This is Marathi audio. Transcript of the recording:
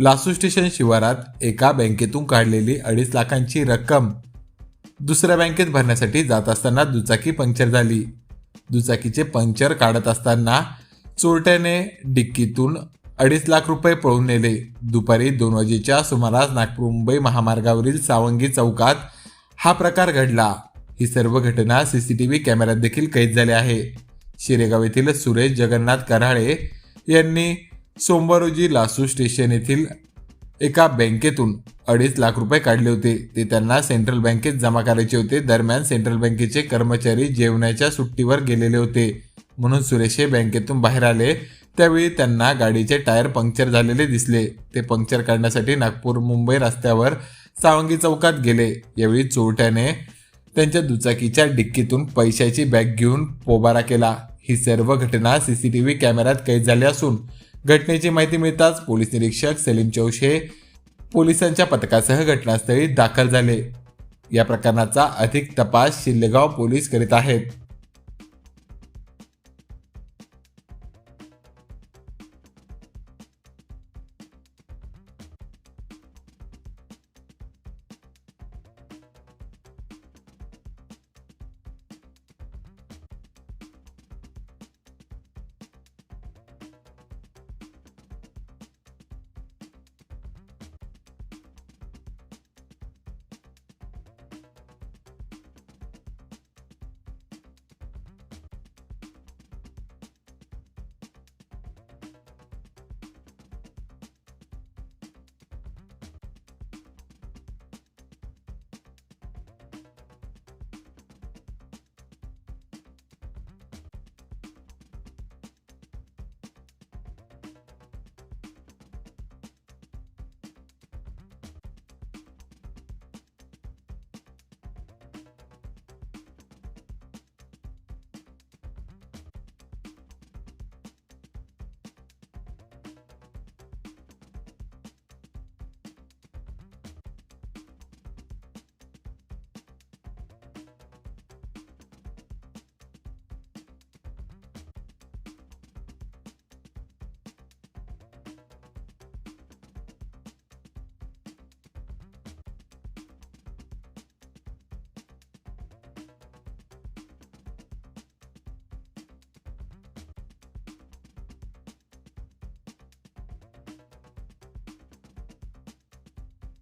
लासू स्टेशन शिवारात एका बँकेतून काढलेली अडीच लाखांची रक्कम दुसऱ्या बँकेत भरण्यासाठी जात असताना दुचाकी पंक्चर झाली. दुचाकीचे पंक्चर काढत असताना चोरट्याने डिक्कीतून अडीच लाख रुपये पळून नेले. दुपारी दोन वाजेच्या सुमारास नागपूर मुंबई महामार्गावरील सावंगी चौकात हा प्रकार घडला. ही सर्व घटना सीसीटीव्ही कॅमेऱ्यात देखील कैद झाली आहे. शिरेगाव येथील सुरेश जगन्नाथ कराळे यांनी सोमवार रोजी लासू स्टेशन येथील एका बँकेतून अडीच लाख रुपये काढले होते. ते त्यांना सेंट्रल बँकेत जमा करायचे होते. दरम्यान सेंट्रल बँकेचे कर्मचारी जेवणाच्या सुट्टीवर गेलेले होते. म्हणून सुरेश हे बँकेतून बाहेर आले. त्यावेळी त्यांना गाडीचे टायर पंक्चर झालेले दिसले. ते पंक्चर काढण्यासाठी नागपूर मुंबई रस्त्यावर सावंगी चौकात गेले. यावेळी चोरट्याने त्यांच्या दुचाकीच्या डिक्कीतून पैशाची बॅग घेऊन पोबारा केला. ही सर्व घटना सीसीटीव्ही कॅमेऱ्यात कैद झाली असून घटनेची माहिती मिळताच पोलीस निरीक्षक सलीम चौशे पोलिसांच्या पथकासह घटनास्थळी दाखल झाले. या प्रकरणाचा अधिक तपास शिल्लेगाव पोलीस करीत आहेत.